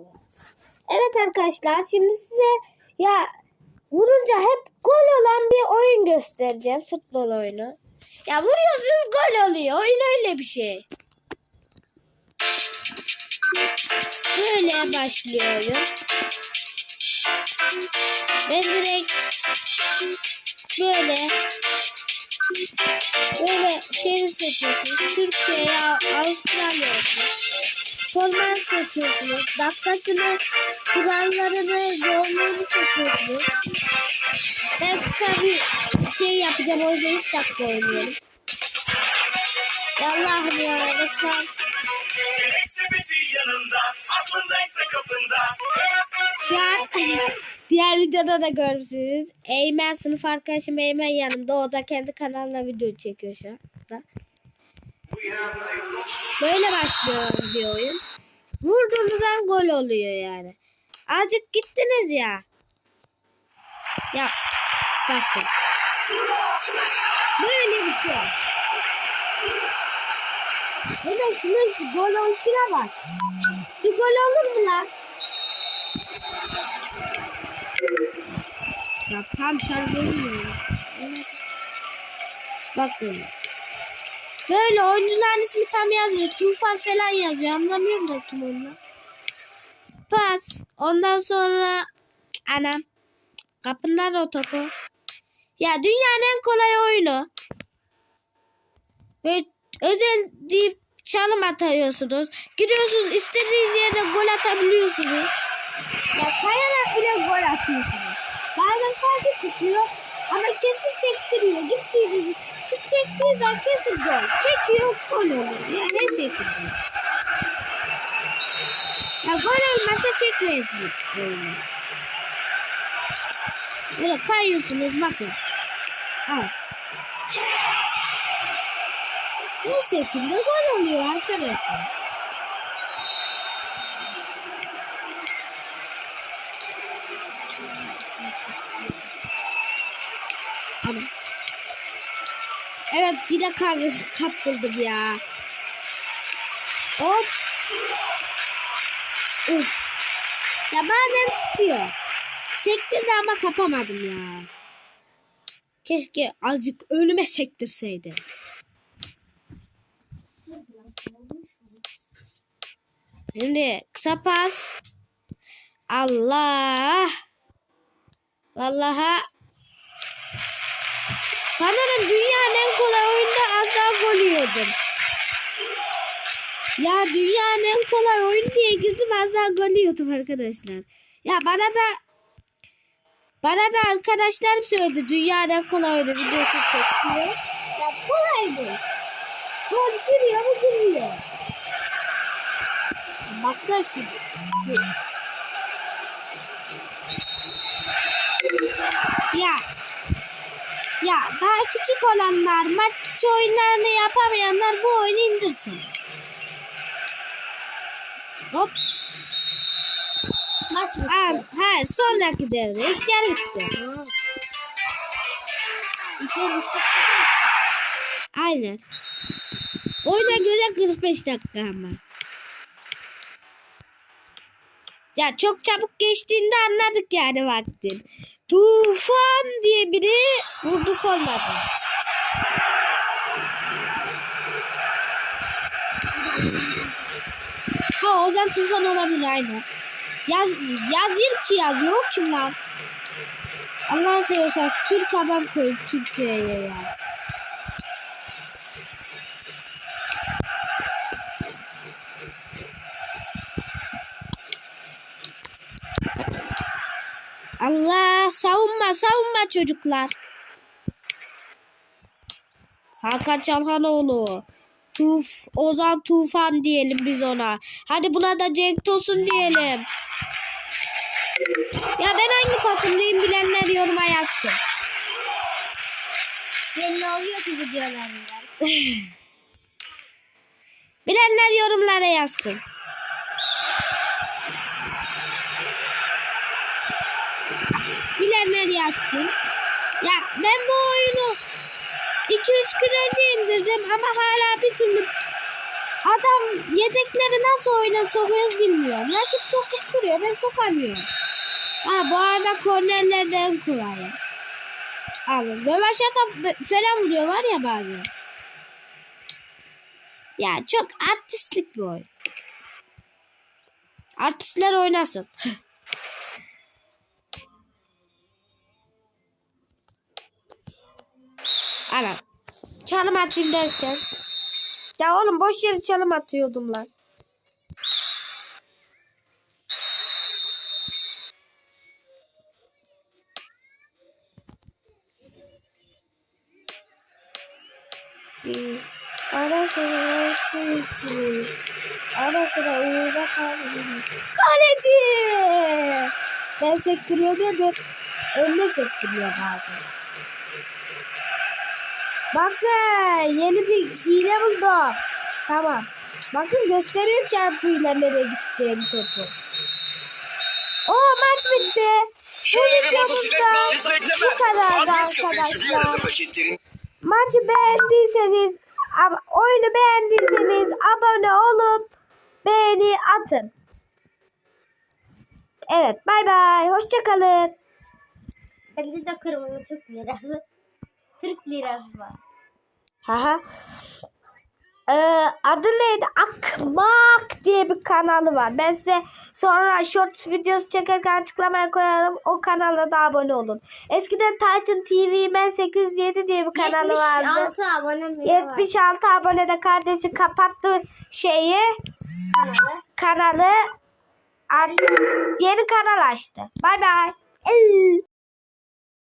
inşallah. Evet arkadaşlar şimdi size ya vurunca hep gol olan bir oyun göstereceğim. Futbol oyunu. Ya vuruyorsunuz gol oluyor. Oyun öyle bir şey. Böyle başlıyor oyun. Ben direkt böyle böyle şehri seçiyorsunuz. Türkiye ya Avustralya olsun. Format seçiyorsunuz. Dakikasını, kurallarını, yoğunluğunu seçiyorsunuz. Ben kısa bir şey yapacağım. O yüzden 3 dakika oynuyorum. Allah'ım ya. Kapında. Şu an diğer videoda da görmüşsünüz. Eymen sınıf arkadaşım Eymen yanımda. O da kendi kanalına video çekiyor şu anda. Böyle başlıyor bir oyun. Vurduğunuz gol oluyor yani. Azıcık gittiniz ya. Ya bakın. Böyle bir şey. Hemen şunun şu gol oluşuna bak. Şu gol olur mu lan? Ya tam şarj olmuyor. Bakın. Böyle oyuncuların ismi tam yazmıyor. Tufan falan yazıyor. Anlamıyorum da kim onlar. Pas. Ondan sonra anam. Kapınlar o topu. Ya dünyanın en kolay oyunu. Böyle özel deyip çalım atıyorsunuz. Gidiyorsunuz istediğiniz yere gol atabiliyorsunuz. Ya kayarak bile gol atıyorsunuz. Bazen kaleci tutuyor ama kesin sektiriyor. Gittiğiniz şut çektiği zaman kesin gol. Sekiyor gol oluyor. Ya her şekilde. Ya gol olmasa çekmeyiz bu oyunu. Böyle kayıyorsunuz bakın. Al. Bu şekilde gol oluyor arkadaşlar. Ama. Evet yine kar kaptırdım ya. Hop. Uf. Ya bazen tutuyor. Sektirdi ama kapamadım ya. Keşke azıcık önüme sektirseydi. Şimdi kısa pas. Allah. Vallahi sanırım dünyanın en kolay oyunda az daha gol yiyordum. Ya dünyanın en kolay oyun diye girdim az daha gol yiyordum arkadaşlar. Ya bana da bana da arkadaşlarım söyledi dünyanın en kolay oyunu videosu çekiyor. Ya kolaymış. Gol giriyor mu girmiyor. Baksana şu. Ya. Ya daha küçük olanlar maç oyunlarını yapamayanlar bu oyunu indirsin. Hop. Maç bitti. Ha, sonraki devre. İlk yer bitti. İlk üç dakika. Aynen. Oyuna göre 45 dakika ama. Ya çok çabuk geçtiğinde anladık yani vaktin. Tufan diye biri vurduk olmadı. Ha o zaman Tufan olabilir aynı. Yaz, yazır ki yazıyor kim lan? Allah'ın seviyorsan Türk adam koy Türkiye'ye ya. Allah savunma savunma çocuklar. Hakan Çalhanoğlu. Tuf, Ozan Tufan diyelim biz ona. Hadi buna da Cenk Tosun diyelim. Ya ben hangi takımlıyım bilenler yoruma yazsın. Belli oluyor ki videolarından. Bilenler yorumlara yazsın. Bilenler yazsın. Ya ben bu oyunu 2-3 gün önce indirdim ama hala bir türlü Adam yedekleri nasıl oyuna sokuyoruz bilmiyorum. Rakip sokup duruyor. Ben sokamıyorum. Ha bu arada kornerlerden kolayı. Alın. Rövaşata falan vuruyor var ya bazen. Ya çok artistlik bir oyun. Artistler oynasın. Ana. Çalım atayım derken. Ya oğlum boş yere çalım atıyordum lan. Bir ara sıra ettiği için ara sıra uğra kaldım. Kaleci! Ben sektiriyor dedim. Önüne sektiriyor bazen. Bakın yeni bir hile buldum. Tamam. Bakın gösteriyor çarpıyla nereye gideceğini topu. O maç bitti. Bu videomuzda bu kadardı arkadaşlar. Maçı beğendiyseniz, ab- oyunu beğendiyseniz abone olup beğeni atın. Evet bay bay. Hoşçakalın. Bence de kırmızı Türk lirası. Türk lirası var. Haha. Ee, adı neydi? Akmak diye bir kanalı var. Ben size sonra shorts videosu çekerken açıklamaya koyarım. O kanala da abone olun. Eskiden Titan TV Ben 807 diye bir kanalı vardı. 76 abone mi var? 76 abonede kardeşi kapattı şeyi kanalı. kanalı. Yeni kanal açtı. Bay bay.